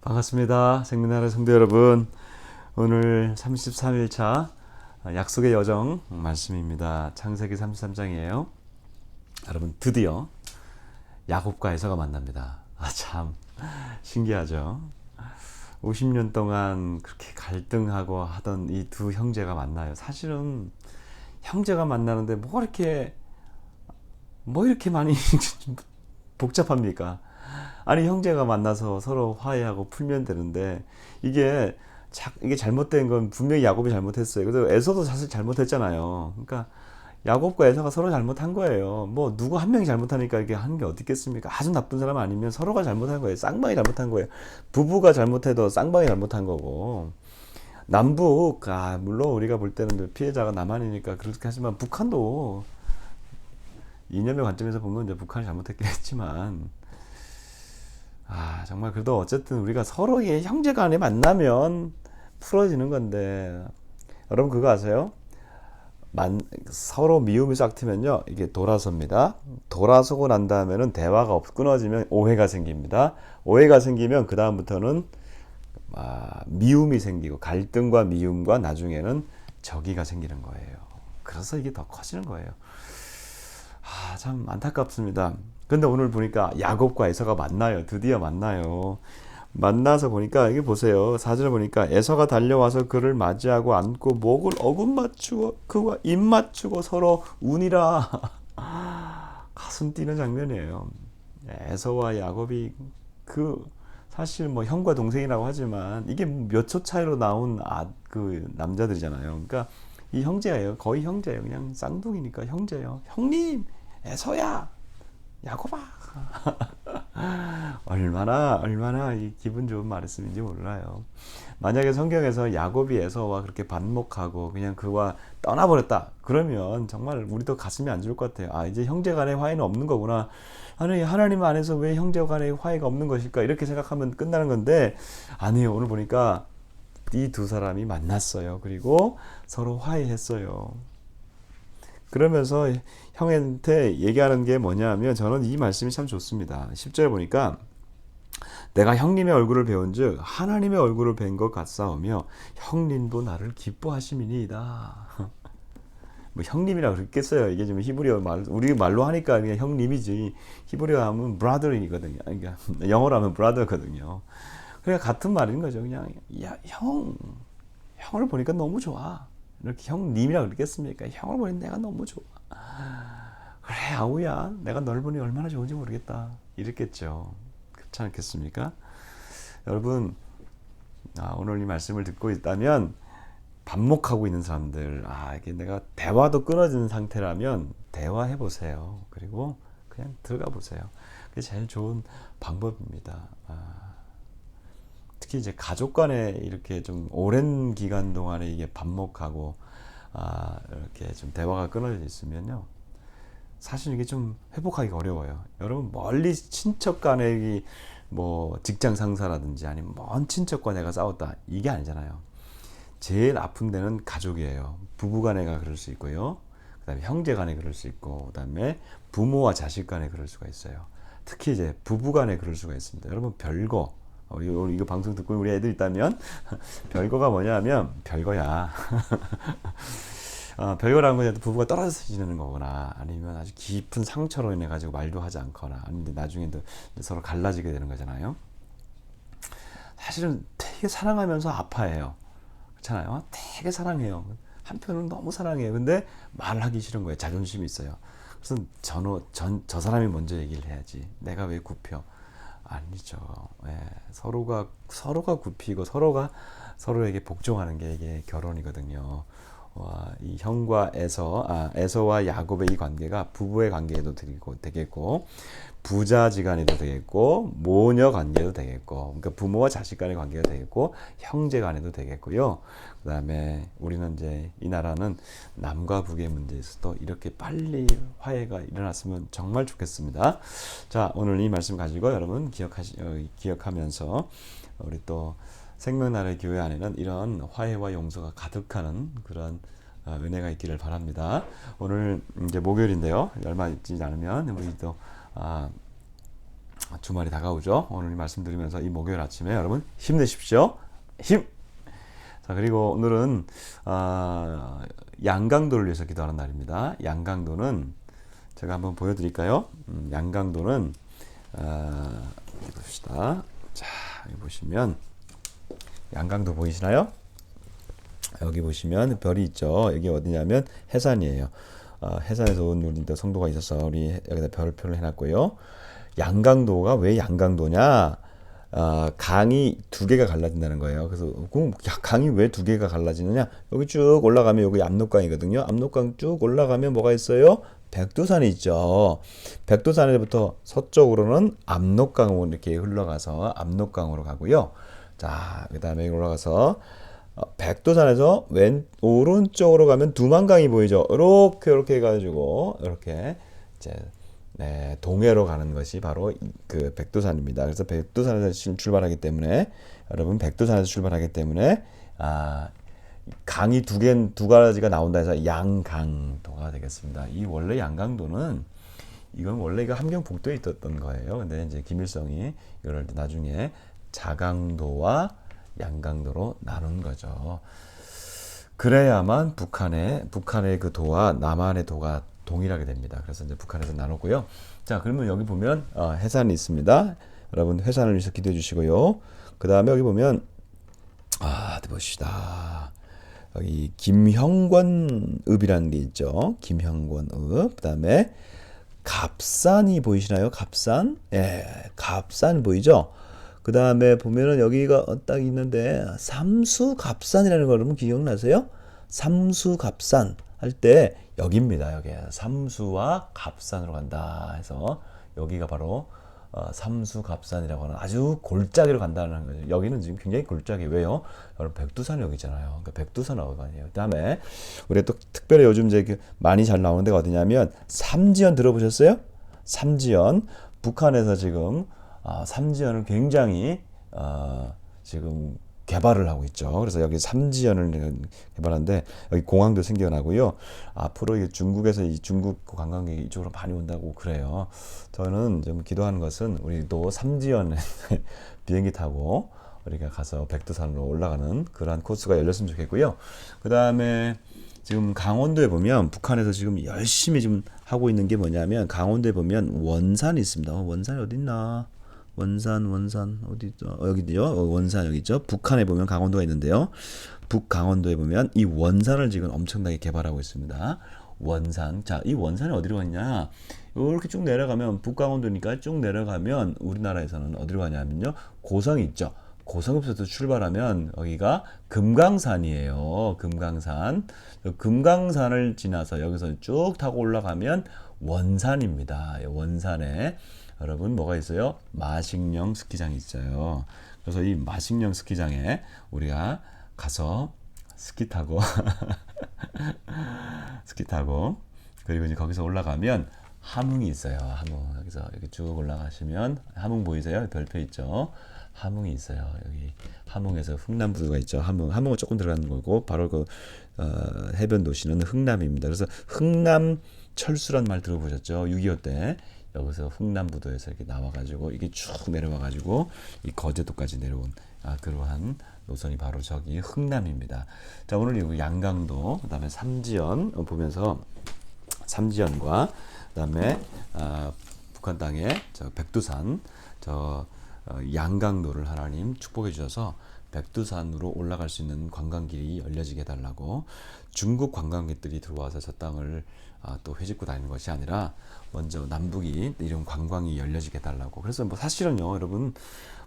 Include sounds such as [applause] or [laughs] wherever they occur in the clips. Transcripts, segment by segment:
반갑습니다. 생민나라 성도 여러분. 오늘 33일차 약속의 여정 말씀입니다. 창세기 33장이에요. 여러분 드디어 야곱과 에서가 만납니다. 아 참 신기하죠. 50년 동안 그렇게 갈등하고 하던 이 두 형제가 만나요. 사실은 형제가 만나는데 뭐 이렇게 뭐 이렇게 많이 [laughs] 복잡합니까? 아니 형제가 만나서 서로 화해하고 풀면 되는데 이게 자, 이게 잘못된 건 분명히 야곱이 잘못했어요. 그래서 에서도 사실 잘못했잖아요. 그러니까 야곱과 에서가 서로 잘못한 거예요. 뭐 누구 한 명이 잘못하니까 이게 하는 게 어디 있겠습니까? 아주 나쁜 사람 아니면 서로가 잘못한 거예요. 쌍방이 잘못한 거예요. 부부가 잘못해도 쌍방이 잘못한 거고. 남북 아 물론 우리가 볼 때는 피해자가 남한이니까 그렇게 하지만 북한도 이념의 관점에서 보면 이제 북한이 잘못했긴 했지만 아, 정말 그래도 어쨌든 우리가 서로의 형제 간에 만나면 풀어지는 건데, 여러분 그거 아세요? 만, 서로 미움이 싹 트면요, 이게 돌아섭니다. 돌아서고 난 다음에는 대화가 없, 끊어지면 오해가 생깁니다. 오해가 생기면 그 다음부터는 아, 미움이 생기고, 갈등과 미움과 나중에는 적이가 생기는 거예요. 그래서 이게 더 커지는 거예요. 아, 참 안타깝습니다. 근데 오늘 보니까 야곱과 에서가 만나요. 드디어 만나요. 만나서 보니까 이게 보세요. 사진을 보니까 에서가 달려와서 그를 맞이하고 안고 목을 어금 맞추고 그와 입 맞추고 서로 운이라 [laughs] 가슴 뛰는 장면이에요. 에서와 야곱이 그 사실 뭐 형과 동생이라고 하지만 이게 몇 초 차이로 나온 아, 그 남자들이잖아요. 그러니까 이 형제예요. 거의 형제예요. 그냥 쌍둥이니까 형제예요. 형님, 에서야. 야곱아 [laughs] 얼마나 얼마나 이 기분 좋은 말씀인지 몰라요. 만약에 성경에서 야곱이 에서와 그렇게 반목하고 그냥 그와 떠나버렸다. 그러면 정말 우리도 가슴이 안 좋을 것 같아요. 아 이제 형제간의 화해는 없는 거구나. 아니 하나님 안에서 왜 형제간의 화해가 없는 것일까 이렇게 생각하면 끝나는 건데 아니에요. 오늘 보니까 이 두 사람이 만났어요. 그리고 서로 화해했어요. 그러면서 형한테 얘기하는 게 뭐냐면 저는 이 말씀이 참 좋습니다. 10절에 보니까 내가 형님의 얼굴을 배운 즉 하나님의 얼굴을 뵌 것 같사오며 형님도 나를 기뻐하심이니이다. [laughs] 뭐 형님이라 그랬겠어요. 이게 좀 히브리어 말 우리 말로 하니까 그냥 형님이지. 히브리어 하면 브라더이거든요. 그러니까 [laughs] 영어로 하면 브라더거든요. 그러니까 같은 말인 거죠. 그냥 야, 형 형을 보니까 너무 좋아. 이렇게 형님이라 그랬겠습니까? 형을 보니 내가 너무 좋아. 그래 아우야. 내가 널 보니 얼마나 좋은지 모르겠다. 이랬겠죠. 그렇지 않겠습니까? 여러분 아, 오늘 이 말씀을 듣고 있다면 반목하고 있는 사람들 아 이게 내가 대화도 끊어지는 상태라면 대화해 보세요. 그리고 그냥 들어가 보세요. 그게 제일 좋은 방법입니다. 아, 특히 이제 가족 간에 이렇게 좀 오랜 기간 동안에 이게 반목하고 아, 이렇게 좀 대화가 끊어져 있으면요 사실 이게 좀 회복하기가 어려워요. 여러분 멀리 친척 간의 뭐 직장 상사라든지 아니면 먼 친척과 내가 싸웠다 이게 아니잖아요. 제일 아픈 데는 가족이에요. 부부 간에가 그럴 수 있고요. 그다음에 형제 간에 그럴 수 있고 그다음에 부모와 자식 간에 그럴 수가 있어요. 특히 이제 부부 간에 그럴 수가 있습니다. 여러분 별거 우리 어, 이거 방송 듣고 우리 애들 있다면 [laughs] 별거가 뭐냐면 별거야. [laughs] 어, 별거라는 건 부부가 떨어져서 지내는 거거나 아니면 아주 깊은 상처로 인해 가지고 말도 하지 않거나 아니면 나중에도 서로 갈라지게 되는 거잖아요. 사실은 되게 사랑하면서 아파해요. 그렇잖아요. 되게 사랑해요. 한편으로는 너무 사랑해요. 근데 말하기 싫은 거예요. 자존심이 있어요. 그래서 전호, 전, 저 사람이 먼저 얘기를 해야지. 내가 왜 굽혀? 아니죠. 예, 서로가, 서로가 굽히고 서로가 서로에게 복종하는 게 이게 결혼이거든요. 이 형과 에서, 아, 에서와 야곱의 이 관계가 부부의 관계에도 되겠고, 부자지간에도 되겠고, 모녀 관계도 되겠고, 그러니까 부모와 자식 간의 관계가 되겠고, 형제 간에도 되겠고요. 그 다음에 우리는 이제 이 나라는 남과 북의 문제에서도 이렇게 빨리 화해가 일어났으면 정말 좋겠습니다. 자, 오늘 이 말씀 가지고 여러분 기억하시, 어, 기억하면서 우리 또 생명나라의 교회 안에는 이런 화해와 용서가 가득하는 그런 어, 은혜가 있기를 바랍니다. 오늘 이제 목요일인데요. 얼마 있지 않으면 우리 또 아, 주말이 다가오죠. 오늘 이 말씀 드리면서 이 목요일 아침에 여러분 힘내십시오. 힘. 자 그리고 오늘은 아, 양강도를 위해서 기도하는 날입니다. 양강도는 제가 한번 보여드릴까요? 음, 양강도는 아, 봅시다. 자 여기 보시면 양강도 보이시나요? 여기 보시면 별이 있죠. 여기 어디냐면 해산이에요. 어, 해산에서 온 우리 성도가 있어서 우리 여기다 별표를 해놨고요. 양강도가 왜 양강도냐? 어, 강이 두 개가 갈라진다는 거예요. 그래서 그럼 강이 왜 두 개가 갈라지느냐? 여기 쭉 올라가면 여기 압록강이거든요. 압록강 쭉 올라가면 뭐가 있어요? 백두산이 있죠. 백두산에부터 서쪽으로는 압록강으로 이렇게 흘러가서 압록강으로 가고요. 자, 그 다음에 올라가서 어, 백두산에서 왼 오른쪽으로 가면 두만강이 보이죠. 이렇게 이렇게 해가지고 이렇게 이제 네, 동해로 가는 것이 바로 그 백두산입니다. 그래서 백두산에서 출발하기 때문에 여러분 백두산에서 출발하기 때문에 아 강이 두 개, 두 가지가 나온다 해서 양강도가 되겠습니다. 이 원래 양강도는 이건 원래 이거 함경 북도에 있었던 거예요. 근데 이제 김일성이 이걸 나중에 자강도와 양강도로 나눈 거죠. 그래야만 북한의 북한의 그 도와 남한의 도가 동일하게 됩니다. 그래서 이제 북한에서 나눴고요. 자, 그러면 여기 보면 어, 해산이 있습니다. 여러분 해산을 위해서 기도해 주시고요. 그 다음에 여기 보면 아, 봅시다. 여기 김형권읍이라는 게 있죠. 김형권읍. 그 다음에 갑산이 보이시나요? 갑산? 예, 갑산 보이죠? 그 다음에 보면은 여기가 딱 있는데 삼수갑산이라는 거 여러분 기억나세요? 삼수갑산 할 때 여기입니다. 여기 삼수와 갑산으로 간다 해서 여기가 바로 어, 삼수갑산이라고 하는 아주 골짜기로 간다는 거죠. 여기는 지금 굉장히 골짜기 왜요? 여러분 백두산 여기잖아요. 그러니까 백두산 어간이에요. 그다음에 우리 또 특별히 요즘 이제 그 많이 잘 나오는 데가 어디냐면 삼지연 들어보셨어요? 삼지연 북한에서 지금 아, 삼지연을 굉장히 어, 지금 개발을 하고 있죠. 그래서 여기 삼지연을 개발하는데 여기 공항도 생겨나고요. 앞으로 중국에서 이 중국 관광객이 이쪽으로 많이 온다고 그래요. 저는 좀 기도하는 것은 우리도 삼지연 [laughs] 비행기 타고 우리가 가서 백두산으로 올라가는 그러한 코스가 열렸으면 좋겠고요. 그 다음에 지금 강원도에 보면 북한에서 지금 열심히 지금 하고 있는 게 뭐냐면 강원도에 보면 원산이 있습니다. 어, 원산이 어디 있나? 원산 원산 어디 있죠? 어, 여기요 어, 원산 여기 있죠. 북한에 보면 강원도가 있는데요. 북강원도에 보면 이 원산을 지금 엄청나게 개발하고 있습니다. 원산. 자, 이 원산이 어디로 갔냐? 이렇게 쭉 내려가면 북강원도니까 쭉 내려가면 우리나라에서는 어디로 가냐면요. 고성이 있죠. 고성읍에서 출발하면 여기가 금강산이에요. 금강산. 금강산을 지나서 여기서 쭉 타고 올라가면 원산입니다. 원산에 여러분 뭐가 있어요? 마식령 스키장이 있어요. 그래서 이 마식령 스키장에 우리가 가서 스키 타고 [laughs] 스키 타고 그리고 이제 거기서 올라가면 함흥이 있어요. 함흥 여기서 여기 쭉 올라가시면 함흥 보이세요? 별표 있죠. 함흥이 있어요. 여기 함흥에서 흥남부두가 있죠. 함흥 함흥은 조금 들어가는 거고 바로 그 어, 해변 도시는 흥남입니다. 그래서 흥남 철수란 말 들어보셨죠? 6.25 때 여기서 흥남부도에서 이렇게 나와가지고 이게 쭉 내려와가지고 이 거제도까지 내려온 아, 그러한 노선이 바로 저기 흥남입니다. 자 오늘 이 양강도 그다음에 삼지연 보면서 삼지연과 그다음에 아, 북한 땅의 저 백두산 저 어, 양강도를 하나님 축복해 주셔서 백두산으로 올라갈 수 있는 관광길이 열려지게 해달라고 중국 관광객들이 들어와서 저 땅을 아, 또 회집고 다니는 것이 아니라 먼저 남북이 이런 관광이 열려지게 해달라고. 그래서 뭐 사실은요 여러분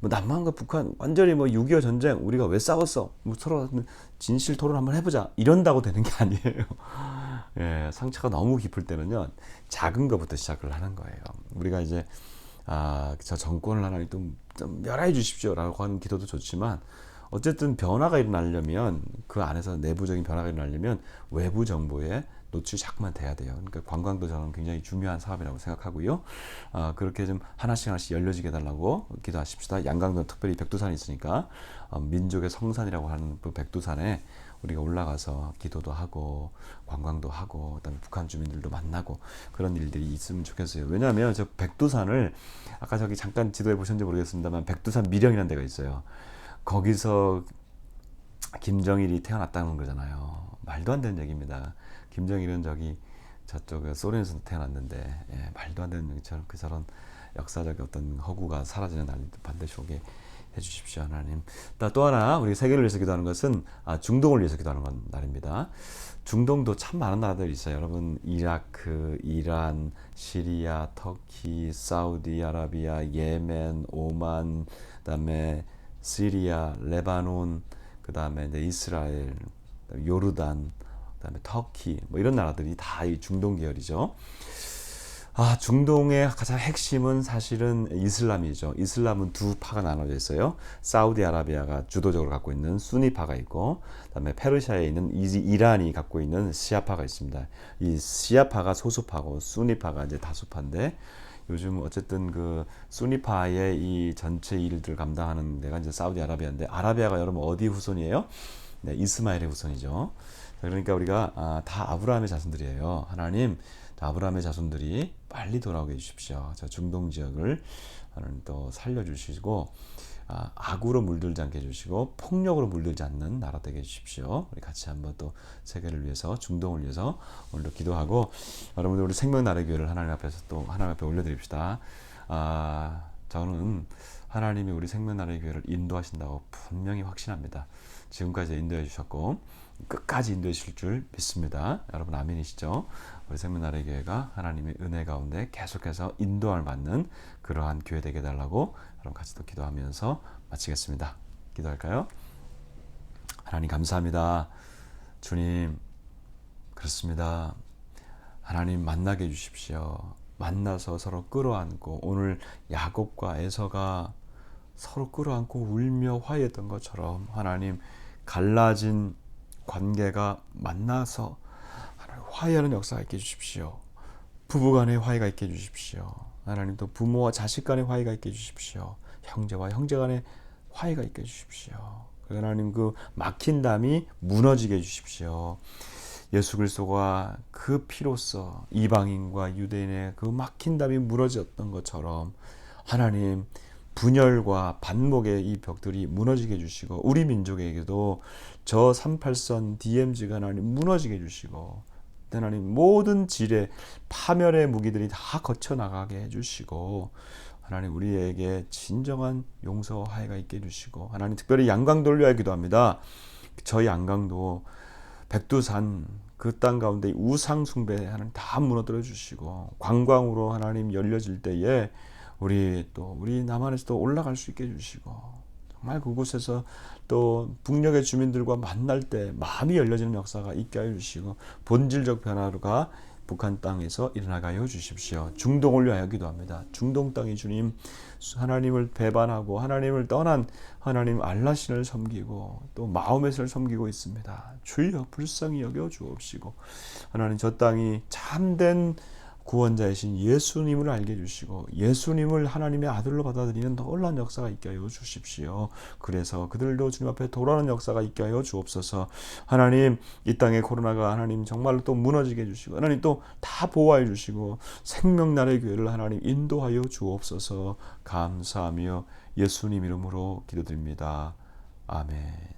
뭐 남한과 북한 완전히 뭐 6.25 전쟁 우리가 왜 싸웠어? 뭐 서로 진실 토론 한번 해보자. 이런다고 되는 게 아니에요. [laughs] 예, 상처가 너무 깊을 때는요 작은 것부터 시작을 하는 거예요. 우리가 이제 아, 저 정권을 하나님 좀, 좀 멸하해 주십시오라고 하는 기도도 좋지만 어쨌든 변화가 일어나려면 그 안에서 내부적인 변화가 일어나려면 외부 정보에 노출이 자꾸만 돼야 돼요. 그러니까 관광도 저는 굉장히 중요한 사업이라고 생각하고요. 아, 그렇게 좀 하나씩 하나씩 열려지게 해달라고 기도하십시다. 양강도 특별히 백두산이 있으니까 어, 민족의 성산이라고 하는 그 백두산에 우리가 올라가서 기도도 하고 관광도 하고 그다음에 북한 주민들도 만나고 그런 일들이 있으면 좋겠어요. 왜냐하면 저 백두산을 아까 저기 잠깐 지도에 보셨는지 모르겠습니다만 백두산 미령이라는 데가 있어요. 거기서 김정일이 태어났다는 거잖아요. 말도 안 되는 얘기입니다. 김정일은 저기 저쪽 소련에서 태어났는데 예, 말도 안 되는 저런 그 저런 역사적 어떤 허구가 사라지는 날이 반드시 오게 해주십시오 하나님. 또 하나 우리 세계를 위해서 기도하는 것은 아, 중동을 위해서 기도하는 건 날입니다. 중동도 참 많은 나라들이 있어요. 여러분 이라크, 이란, 시리아, 터키, 사우디아라비아, 예멘, 오만, 그다음에 시리아, 레바논, 그다음에 이제 이스라엘, 요르단, 그다음에 터키 뭐 이런 나라들이 다 이 중동 계열이죠. 아, 중동의 가장 핵심은 사실은 이슬람이죠. 이슬람은 두 파가 나눠져 있어요. 사우디아라비아가 주도적으로 갖고 있는 수니파가 있고, 그다음에 페르시아에 있는 이란이 갖고 있는 시아파가 있습니다. 이 시아파가 소수파고 수니파가 이제 다수파인데 요즘 어쨌든 그 수니파의 이 전체 일들 감당하는 데가 이제 사우디아라비아인데 아라비아가 여러분 어디 후손이에요? 네, 이스마엘의 후손이죠. 그러니까 우리가 아, 다 아브라함의 자손들이에요. 하나님 아브라함의 자손들이 빨리 돌아오게 해주십시오. 저 중동 지역을 또 살려주시고 아, 악으로 물들지 않게 해주시고 폭력으로 물들지 않는 나라 되게 해주십시오. 우리 같이 한번 또 세계를 위해서 중동을 위해서 오늘도 기도하고 여러분들 우리 생명 나라의 교회를 하나님 앞에서 또 하나님 앞에 올려드립시다. 아, 저는 하나님이 우리 생명 나라의 교회를 인도하신다고 분명히 확신합니다. 지금까지 인도해 주셨고 끝까지 인도해 주실 줄 믿습니다. 여러분 아멘이시죠? 우리 생명나라의 교회가 하나님의 은혜 가운데 계속해서 인도할 받는 그러한 교회 되게 달라고 여러분 같이 또 기도하면서 마치겠습니다. 기도할까요? 하나님 감사합니다. 주님 그렇습니다. 하나님 만나게 해 주십시오. 만나서 서로 끌어안고 오늘 야곱과 에서가 서로 끌어안고 울며 화해했던 것처럼 하나님 갈라진 관계가 만나서 화해하는 역사가 있게 해주십시오. 부부간의 화해가 있게 해주십시오. 하나님 또 부모와 자식 간의 화해가 있게 해주십시오. 형제와 형제 간의 화해가 있게 해주십시오. 하나님 그 막힌 담이 무너지게 해주십시오. 예수 그리스도가 그 피로써 이방인과 유대인의 그 막힌 담이 무너졌던 것처럼 하나님 분열과 반목의 이 벽들이 무너지게 해주시고 우리 민족에게도 저 38선 DMZ가 하나님 무너지게 해주시고 하나님 모든 질의 파멸의 무기들이 다 거쳐 나가게 해주시고 하나님 우리에게 진정한 용서와 화해가 있게 해주시고 하나님 특별히 양강도를 위하여 기도합니다. 저희 양강도 백두산 그 땅 가운데 우상 숭배 하나님 다 무너뜨려 주시고 관광으로 하나님 열려질 때에 우리 또 우리 남한에서도 올라갈 수 있게 해주시고 정말 그곳에서 또 북녘의 주민들과 만날 때 마음이 열려지는 역사가 있게 해주시고 본질적 변화가 북한 땅에서 일어나게 하여 주십시오. 중동을 위하여 기도합니다. 중동 땅이 주님 하나님을 배반하고 하나님을 떠난 하나님 알라신을 섬기고 또 마음에서 섬기고 있습니다. 주여 불쌍히 여겨 주옵시고 하나님 저 땅이 참된 구원자이신 예수님을 알게 해주시고 예수님을 하나님의 아들로 받아들이는 놀라운 역사가 있게 하여 주십시오. 그래서 그들도 주님 앞에 돌아오는 역사가 있게 하여 주옵소서. 하나님 이 땅의 코로나가 하나님 정말로 또 무너지게 해주시고 하나님 또 다 보호해 주시고 생명나라의 교회를 하나님 인도하여 주옵소서. 감사하며 예수님 이름으로 기도드립니다. 아멘.